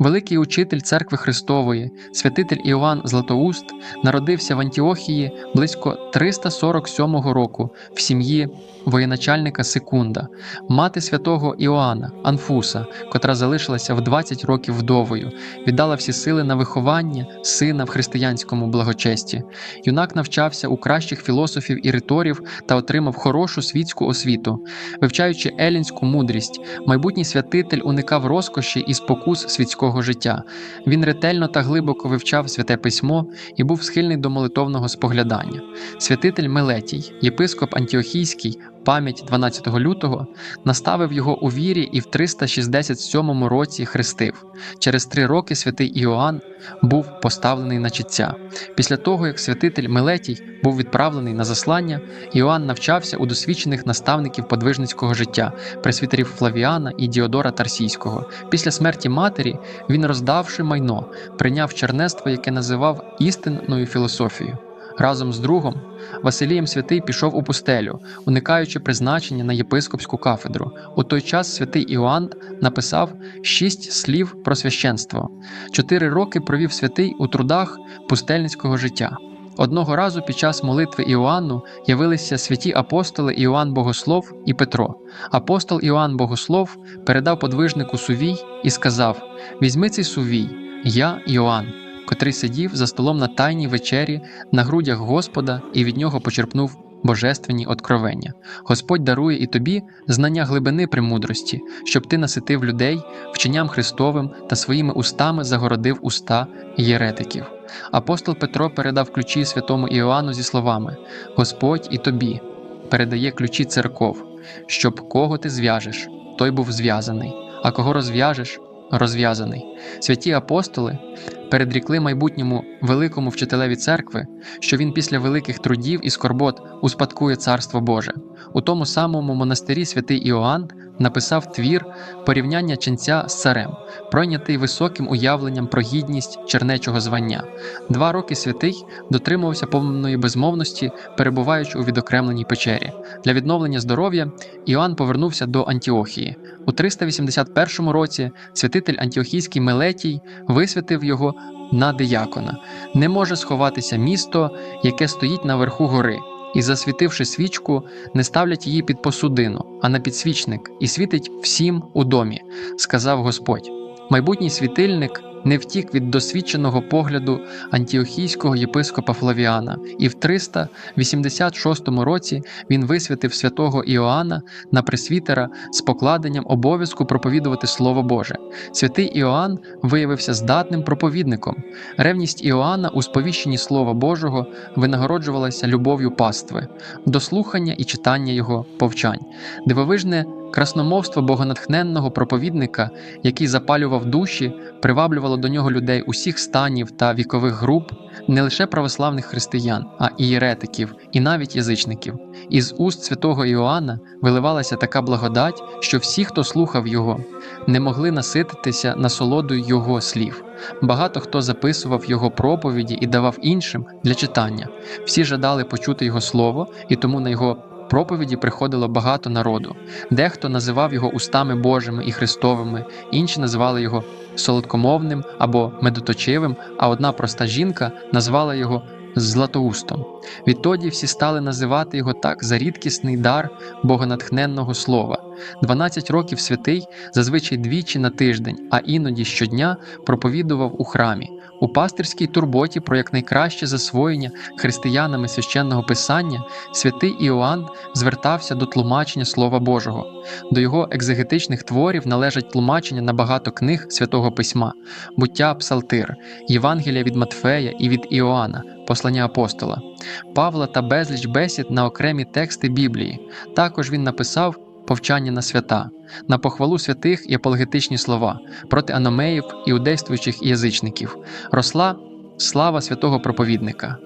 Великий учитель церкви Христової, святитель Іоанн Златоуст, народився в Антіохії близько 347 року в сім'ї воєначальника Секунда, мати святого Іоанна Анфуса, котра залишилася в 20 років вдовою, віддала всі сили на виховання сина в християнському благочесті. Юнак навчався у кращих філософів і риторів та отримав хорошу світську освіту. Вивчаючи елінську мудрість, майбутній святитель уникав розкоші і спокус світського життя. Він ретельно та глибоко вивчав святе письмо і був схильний до молитовного споглядання. Святитель Мелетій, єпископ Антіохійський, пам'ять 12 лютого, наставив його у вірі і в 367 році хрестив. Через три роки святий Іоанн був поставлений на читця. Після того, як святитель Мелетій був відправлений на заслання, Іоанн навчався у досвідчених наставників подвижницького життя, пресвітерів Флавіана і Діодора Тарсійського. Після смерті матері він, роздавши майно, прийняв чернество, яке називав істинною філософією. Разом з другом Василієм Святий пішов у пустелю, уникаючи призначення на єпископську кафедру. У той час святий Іоанн написав шість слів про священство. Чотири роки провів святий у трудах пустельницького життя. Одного разу під час молитви Іоанну явилися святі апостоли Іоанн Богослов і Петро. Апостол Іоанн Богослов передав подвижнику сувій і сказав: Візьми цей сувій, я Іоанн котрий сидів за столом на тайній вечері на грудях Господа і від нього почерпнув божественні откровення. Господь дарує і тобі знання глибини премудрості, щоб ти наситив людей вченням Христовим та своїми устами загородив уста єретиків. Апостол Петро передав ключі святому Іоанну зі словами: Господь і тобі передає ключі церков, щоб кого ти зв'яжеш, той був зв'язаний, а кого розв'яжеш, розв'язаний. Святі апостоли передрікли майбутньому великому вчителеві церкви, що він після великих трудів і скорбот успадкує Царство Боже. У тому самому монастирі святий Іоанн написав твір порівняння ченця з царем, пройнятий високим уявленням про гідність чернечого звання. Два роки святий дотримувався повної безмовності, перебуваючи у відокремленій печері. Для відновлення здоров'я Іоанн повернувся до Антіохії. У 381 році святитель Антіохійський Мелетій висвятив його на диякона. Не може сховатися місто, яке стоїть на верху гори, і, засвітивши свічку, не ставлять її під посудину, а на підсвічник, і світить всім у домі, сказав Господь. Майбутній світильник не втік від досвідченого погляду антіохійського єпископа Флавіана, і в 386 році він висвятив святого Іоанна на пресвітера з покладенням обов'язку проповідувати Слово Боже. Святий Іоанн виявився здатним проповідником. Ревність Іоанна у сповіщенні Слова Божого винагороджувалася любов'ю пастви, до слухання і читання його повчань. Дивовижне Красномовство богонатхненного проповідника, який запалював душі, приваблювало до нього людей усіх станів та вікових груп, не лише православних християн, а і єретиків, і навіть язичників. Із уст святого Іоанна виливалася така благодать, що всі, хто слухав його, не могли насититися насолодою його слів. Багато хто записував його проповіді і давав іншим для читання. Всі жадали почути його слово, і тому на його проповіді приходило багато народу. Дехто називав його устами Божими і Христовими, інші називали його солодкомовним або медоточивим, а одна проста жінка назвала його Златоустом. Відтоді всі стали називати його так за рідкісний дар богонатхненного слова. 12 років святий зазвичай двічі на тиждень, а іноді щодня проповідував у храмі. У пастирській турботі про якнайкраще засвоєння християнами священного писання святий Іоанн звертався до тлумачення Слова Божого. До його екзегетичних творів належать тлумачення на багато книг святого письма, буття Псалтир, Євангелія від Матфея і від Іоанна, послання апостола, Павла та безліч бесід на окремі тексти Біблії. Також він написав повчання на свята, на похвалу святих і апологетичні слова проти аномеїв, іудействуючих язичників. Росла слава святого проповідника.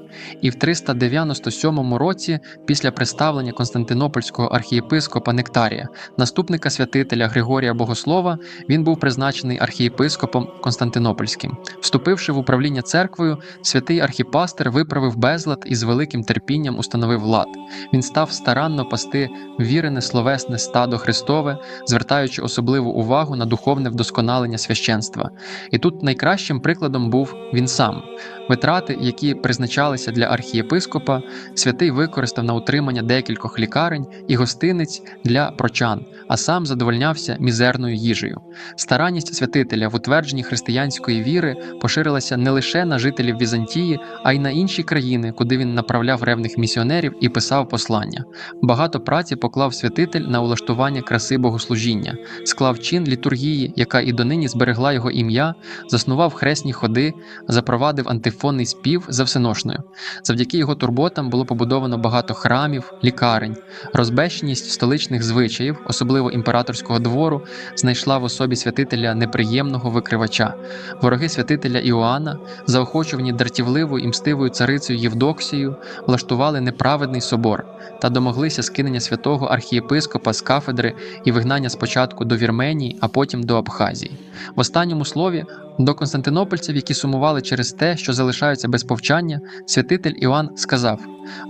І в 397 році, після представлення Константинопольського архієпископа Нектарія, наступника святителя Григорія Богослова, він був призначений архієпископом Константинопольським. Вступивши в управління церквою, святий архіпастер виправив безлад і з великим терпінням установив лад. Він став старанно пасти вірене словесне стадо Христове, звертаючи особливу увагу на духовне вдосконалення священства. І тут найкращим прикладом був він сам. Витрати, які призначалися для архієпископа, святий використав на утримання декількох лікарень і гостиниць для прочан, а сам задовольнявся мізерною їжею. Старанність святителя в утвердженні християнської віри поширилася не лише на жителів Візантії, а й на інші країни, куди він направляв ревних місіонерів і писав послання. Багато праці поклав святитель на улаштування краси богослужіння, склав чин літургії, яка і донині зберегла його ім'я, заснував хресні ходи, запровадив антифонний спів за всеношною. Завдяки його турботам було побудовано багато храмів, лікарень. Розбещеність столичних звичаїв, особливо імператорського двору, знайшла в особі святителя неприємного викривача. Вороги святителя Іоанна, заохочувані дратівливою і мстивою царицею Євдоксією, влаштували неправедний собор та домоглися скинення святого архієпископа з кафедри і вигнання спочатку до Вірменії, а потім до Абхазії. В останньому слові до константинопольців, які сумували через те, що залишаються без повчання, святитель Іоанн сказав,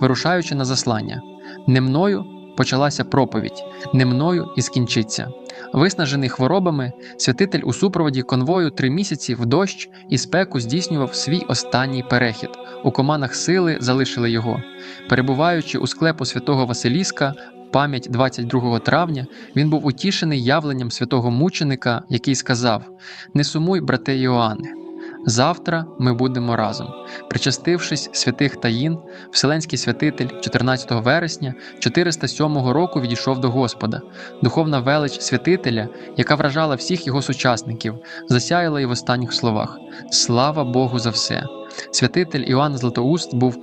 вирушаючи на заслання: не мною почалася проповідь, не мною і скінчиться. Виснажений хворобами, святитель у супроводі конвою три місяці в дощ і спеку здійснював свій останній перехід. У команах сили залишили його. Перебуваючи у склепу святого Василіска, пам'ять 22 травня, він був утішений явленням святого мученика, який сказав: Не сумуй, брате Іоанне, завтра ми будемо разом. Причастившись святих таїн, Вселенський святитель 14 вересня 407 року відійшов до Господа. Духовна велич святителя, яка вражала всіх його сучасників, засяяла й в останніх словах: Слава Богу за все! Святитель Іоанн Златоуст був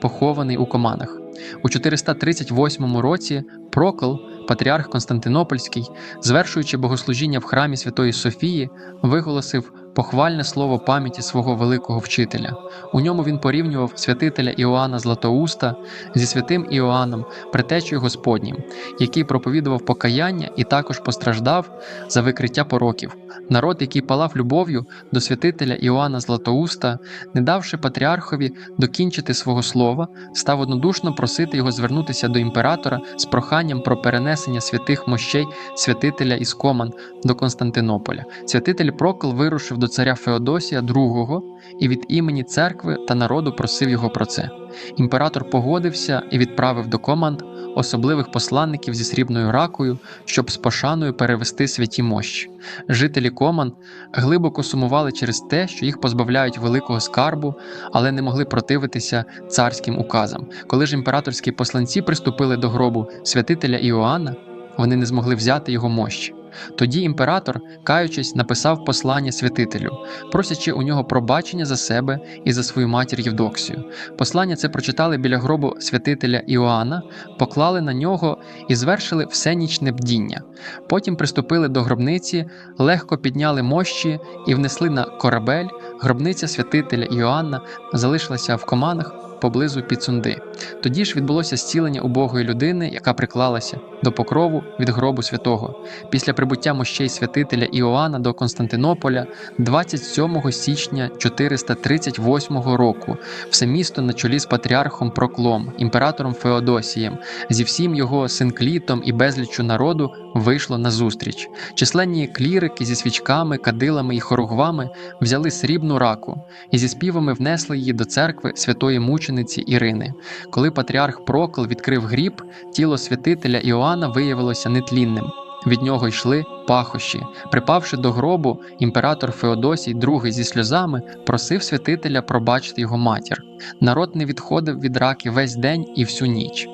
похований у Команах. У 438 році Прокл, патріарх Константинопольський, звершуючи богослужіння в храмі Святої Софії, виголосив похвальне слово пам'яті свого великого вчителя. У ньому він порівнював святителя Іоанна Златоуста зі святим Іоанном, предтечею Господнім, який проповідував покаяння і також постраждав за викриття пороків. Народ, який палав любов'ю до святителя Іоанна Златоуста, не давши патріархові докінчити свого слова, став однодушно просити його звернутися до імператора з проханням про перенесення святих мощей святителя із Коман до Константинополя. Святитель Прокл вирушив до царя Феодосія II і від імені церкви та народу просив його про це. Імператор погодився і відправив до команд особливих посланників зі срібною ракою, щоб з пошаною перевести святі мощі. Жителі Коман глибоко сумували через те, що їх позбавляють великого скарбу, але не могли противитися царським указам. Коли ж імператорські посланці приступили до гробу святителя Іоанна, вони не змогли взяти його мощі. Тоді імператор, каючись, написав послання святителю, просячи у нього пробачення за себе і за свою матір Євдоксію. Послання це прочитали біля гробу святителя Іоанна, поклали на нього і звершили всенічне бдіння. Потім приступили до гробниці, легко підняли мощі і внесли на корабель. Гробниця святителя Іоанна залишилася в команах поблизу Піцунди. Тоді ж відбулося зцілення убогої людини, яка приклалася до покрову від гробу святого. Після прибуття мощей святителя Іоанна до Константинополя 27 січня 438 року все місто на чолі з патріархом Проклом, імператором Феодосієм, зі всім його синклітом і безліччю народу вийшло на зустріч. Численні клірики зі свічками, кадилами і хоругвами взяли срібну раку і зі співами внесли її до церкви святої мучениці Ірини. Коли патріарх Прокл відкрив гріб, тіло святителя Іоанна виявилося нетлінним. Від нього йшли пахощі. Припавши до гробу, імператор Феодосій, II зі сльозами, просив святителя пробачити його матір. Народ не відходив від раки весь день і всю ніч.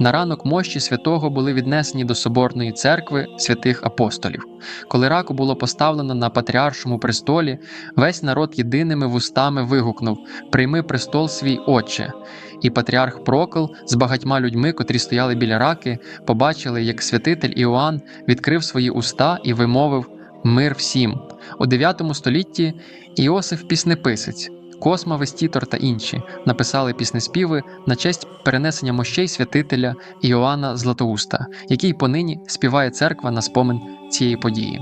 На ранок мощі святого були віднесені до соборної церкви святих апостолів. Коли раку було поставлено на патріаршому престолі, весь народ єдиними вустами вигукнув: Прийми престол свій Отче. І патріарх Прокл з багатьма людьми, котрі стояли біля раки, побачили, як святитель Іоанн відкрив свої уста і вимовив Мир всім. У 9 столітті Іосиф Піснеписець Косма Вестітор та інші написали піснеспіви на честь перенесення мощей святителя Іоанна Златоуста, який понині співає церква на спомин цієї події.